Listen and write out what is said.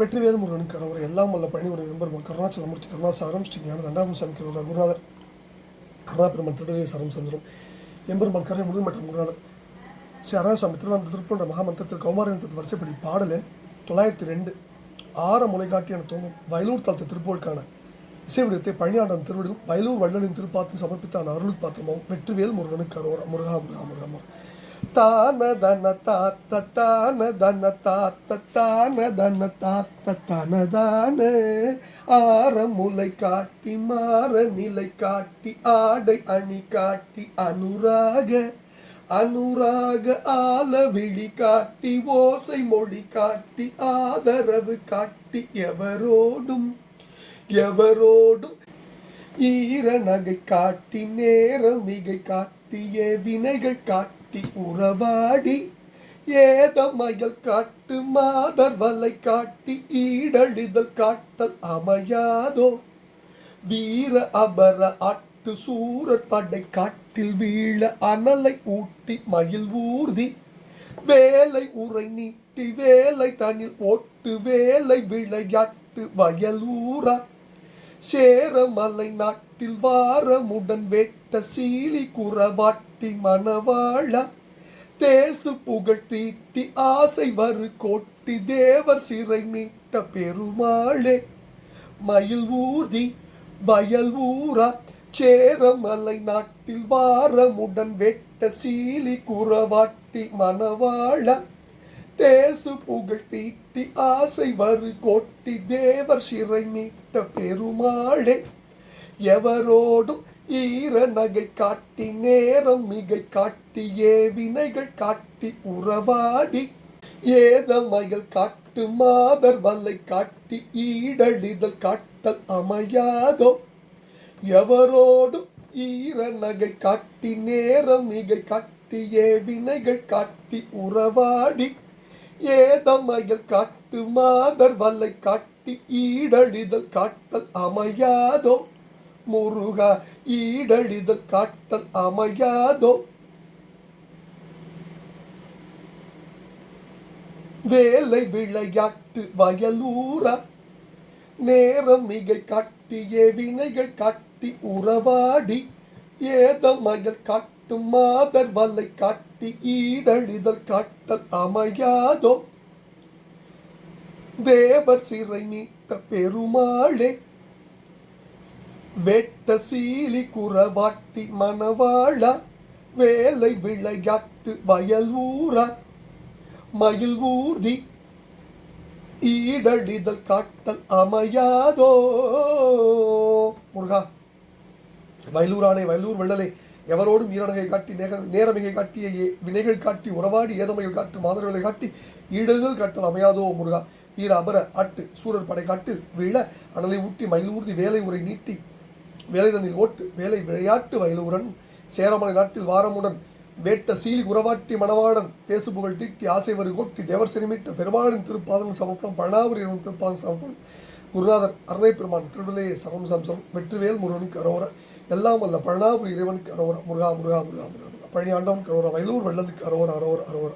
வெற்றிவேல் முருகனுக்கு அவர் எல்லாம் வல்ல பழனியுடைய நண்பர் கருணாச்சலமூர்த்தி கருணாசாரம் ஸ்ரீ ஞான தண்டாபம் சாமி கிருவரா குருநாதர் கருணாபெருமன் திருடலே சரம் சந்திரம். எம்பெருமான் கரை முருகன் மற்றும் குருநாதர் ஸ்ரீ அருணாசுவாமி திருவாரூர் திருப்பூண்ட மகாமந்திரத்தில் கௌமாரத்தில் வரிசைப்படி பாடலன். தொள்ளாயிரத்தி ரெண்டு. ஆற முலை என தோங்கும் வயலூர் தளத்து திருப்போருக்கான இசை விடத்தை பழனியாண்டன் திருவிடும் வயலூர் வள்ளலின் திருப்பாத்தின் சமர்ப்பித்தான அருளுக்கு பாத்திரமாவும் வெற்றிவேல் முருகனுக்கு அரோரா முருகா முருகா முருகா முருகா. தான தன தாத்த தான தன தாத்த தான தன தாத்த தன ஆரமுலை காட்டி மாற நிலை காட்டி ஆடை அணி காட்டி அனுராக அனுராக ஆல விழி காட்டி ஓசை மொழி காட்டி ஆதரவு காட்டி எவரோடும் எவரோடும் ஈர நகை காட்டி நேர மிகை காட்டிய வினைகள் காட்டி உறவாடி ஏதமயல் காட்டு மாதர் வலை காட்டி ஈடழிதல் காட்டல் அமையாதோ? வீர அபர அட்டு சூரர் படை காட்டில் வீழ அனலை ஊட்டி மயில் ஊர்தி வேலை உரை நீட்டி வேலை தனில் ஓட்டு வேலை விளையாட்டு வயல் ஊரா? சேரமலை நாட்டில் வாரமுடன் வெட்ட சீலி குறவாட்டி மணவாழ தேசு புகழ் தீட்டி ஆசை வரு கோட்டி தேவர் சிறை மீட்ட பெருமாளே. மயில் ஊர்தி வயல் ஊரா சேரமலை நாட்டில் வாரமுடன் வெட்ட சீலி குறவாட்டி மணவாழ தேசு புகழ் தீட்டி ஆசை வரு கோட்டி தேவர் சிறை மீட்ட பெருமாளே. எவரோடும் ஈர நகை காட்டி நேரம் மிகை காட்டி ஏவினைகள் காட்டி உறவாடி. ஏதமயல் காட்டு மாதர் வல்லை காட்டி ஈடழிதல் காட்டல் அமையாதோ. எவரோடும் ஈர நகை காட்டி நேரம் மிகை காட்டி ஏவினைகள் காட்டி உறவாடி. ஏதமயல் காட்டு மாதர் வல்லை காட்டி ஈடழிதல் காட்டல் அமையாதோ. முருகா ஈடழிதல் காட்டல் அமையாதோ? வேலை விளையாட்டு வயலூரா நேரம் மிகை காட்டிய வினைகள் காட்டி உறவாடி ஏதமயல் காட்டும் மாதர் வலை காட்டி ஈடழிதல் காட்டல் அமையாதோ? தேவர் சிறை நீட்ட பெருமாளே வெட்ட சீலி குறவாட்டி மணவாழா வேலை விளையாட்டு வயல் ஊரா மயில் ஊர்தி ஈடழிதல் காட்டல் அமையாதோ? முருகா வயலூரானே வயலூர் வெள்ளலே எவரோடும் ஈரடங்கை காட்டி நேர நேரமிகை காட்டிய ஏ- வினைகள் காட்டி உறவாடி ஏதமைகள் காட்டு மாதர்களை காட்டி ஈடுதல் காட்டல் அமையாதோ? முருகா ஈர அபர அட்டு சூரர் படை காட்டு விழ அனலை ஊட்டி மயில் ஊர்தி வேலை உரை நீட்டி வேலை ஓட்டு வேலை விளையாட்டு வயலூரன் சேரமலை நாட்டில் வாரமுடன் வேட்ட சீலி குரவாட்டி மணவாளன் தேசு புகழ் தீட்டி ஆசை வரி கோட்டி தேவர் சிறுமிட்ட பெருமாளின் திருப்பாதம் சமர்ப்பணம் பழனாவரி எனும் திருப்பாதம் சமர்ப்பணம் குருநாதர் அருணை பெருமான் திருவிழையை சமம் சம்சம் வெற்றிவேல் முருகனுக்கு அரோர. எல்லாம் வல்ல பழனாபுரி இறைவனுக்கு அரோர. முருகா முருகா முருகா முருகா பழனி ஆண்டவனுக்கு அரோர. வயலூர் வள்ளலுக்கு அரோர அரோர அரோர.